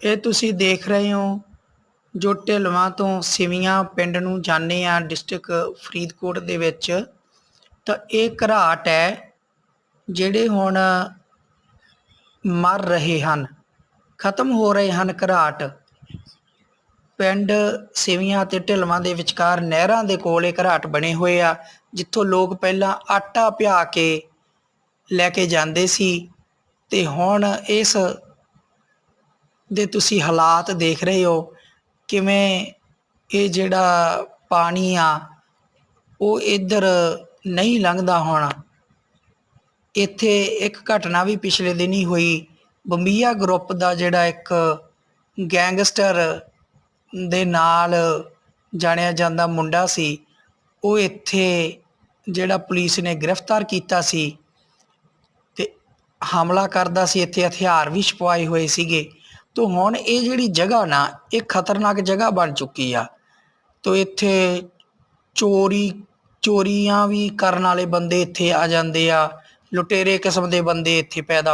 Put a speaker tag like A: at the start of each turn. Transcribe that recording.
A: ਇਹ ਤੁਸੀਂ ਦੇਖ ਰਹੇ ਹੋ ਜੋ ਢਿਲਵਾਂ ਤੋਂ ਸਿਵੀਆਂ ਪਿੰਡ ਨੂੰ ਜਾਂਦੇ ਆ ਡਿਸਟ੍ਰਿਕਟ ਫਰੀਦਕੋਟ ਦੇ ਵਿੱਚ। ਤਾਂ ਇਹ ਘਰਾਟ ਹੈ ਜਿਹੜੇ ਹੁਣ ਮਰ ਰਹੇ ਹਨ। ਖਤਮ ਹੋ ਰਹੇ ਹਨ ਘਰਾਟ। ਪਿੰਡ ਸਿਵੀਆਂ ਤੇ ਢਿਲਵਾਂ ਦੇ ਵਿਚਕਾਰ ਨਹਿਰਾਂ ਦੇ ਕੋਲ ਇਹ ਘਰਾਟ ਬਣੇ ਹੋਏ ਆ, ਜਿੱਥੋਂ ਲੋਕ ਪਹਿਲਾਂ ਆਟਾ ਪਿਆ ਕੇ ਲੈ ਕੇ ਜਾਂਦੇ ਸੀ ਤੇ ਹੁਣ ਇਸ ਦੇ ਤੁਸੀਂ ਹਾਲਾਤ ਦੇਖ ਰਹੇ ਹੋ, ਕਿਵੇਂ ਇਹ ਜਿਹੜਾ ਪਾਣੀ ਆ, ਉਹ ਇੱਧਰ ਨਹੀਂ ਲੰਘਦਾ ਹੋਣਾ। ਇੱਥੇ ਇੱਕ ਘਟਨਾ ਵੀ ਪਿਛਲੇ ਦਿਨ ਹੀ ਹੋਈ। ਬੰਬੀਆ ਗਰੁੱਪ ਦਾ ਜਿਹੜਾ ਇੱਕ ਗੈਂਗਸਟਰ ਦੇ ਨਾਲ ਜਾਣਿਆ ਜਾਂਦਾ ਮੁੰਡਾ ਸੀ, ਉਹ ਇੱਥੇ ਜਿਹੜਾ ਪੁਲਿਸ ਨੇ ਗ੍ਰਿਫਤਾਰ ਕੀਤਾ ਸੀ ਤੇ ਹਮਲਾ ਕਰਦਾ ਸੀ। ਇੱਥੇ ਹਥਿਆਰ ਵੀ ਛਪਵਾਏ ਹੋਏ ਸੀਗੇ। ਤੋ ਹੁਣ ਇਹ ਜਿਹੜੀ ਜਗ੍ਹਾ ਨਾ, ਇਹ ਖਤਰਨਾਕ ਜਗ੍ਹਾ ਬਣ ਚੁੱਕੀ ਆ। ਤੋ ਇੱਥੇ ਚੋਰੀ, ਚੋਰੀਆਂ ਵੀ ਕਰਨ ਵਾਲੇ ਬੰਦੇ ਇੱਥੇ ਆ ਜਾਂਦੇ ਆ। ਲੁਟੇਰੇ ਕਿਸਮ ਦੇ ਬੰਦੇ ਇੱਥੇ ਪੈਦਾ